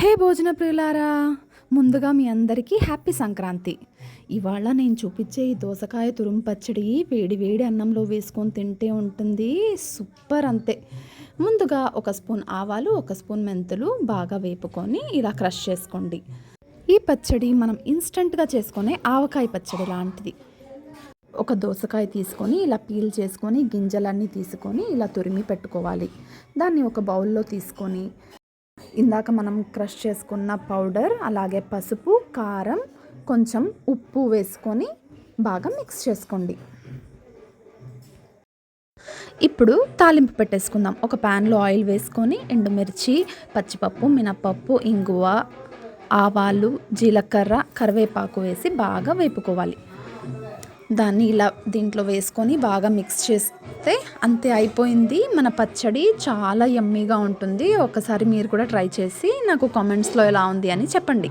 హే భోజన ప్రియులారా ముందుగా మీ అందరికీ హ్యాపీ సంక్రాంతి. ఇవాళ నేను చూపించే ఈ దోసకాయ తురుము పచ్చడి వేడి వేడి అన్నంలో వేసుకొని తింటే ఉంటుంది సూపర్ అంతే. ముందుగా ఒక స్పూన్ ఆవాలు ఒక స్పూన్ మెంతులు బాగా వేపుకొని ఇలా క్రష్ చేసుకోండి. ఈ పచ్చడి మనం ఇన్స్టంట్గా చేసుకునే ఆవకాయ పచ్చడి లాంటిది. ఒక దోసకాయ తీసుకొని ఇలా పీల్ చేసుకొని గింజలన్నీ తీసుకొని ఇలా తురిమి పెట్టుకోవాలి. దాన్ని ఒక బౌల్లో తీసుకొని ఇందాక మనం క్రష్ చేసుకున్న పౌడర్ అలాగే పసుపు కారం కొంచెం ఉప్పు వేసుకొని బాగా మిక్స్ చేసుకోండి. ఇప్పుడు తాలింపు పెట్టేసుకుందాం. ఒక ప్యాన్లో ఆయిల్ వేసుకొని ఎండుమిర్చి పచ్చిపప్పు మినపప్పు ఇంగువ ఆవాలు జీలకర్ర కరివేపాకు వేసి బాగా వేపుకోవాలి. దాన్ని ఇలా దీంట్లో వేసుకొని బాగా మిక్స్ చేస్తే అంతే అయిపోయింది. మన పచ్చడి చాలా యమ్మీగా ఉంటుంది. ఒకసారి మీరు కూడా ట్రై చేసి నాకు కామెంట్స్లో ఎలా ఉంది అని చెప్పండి.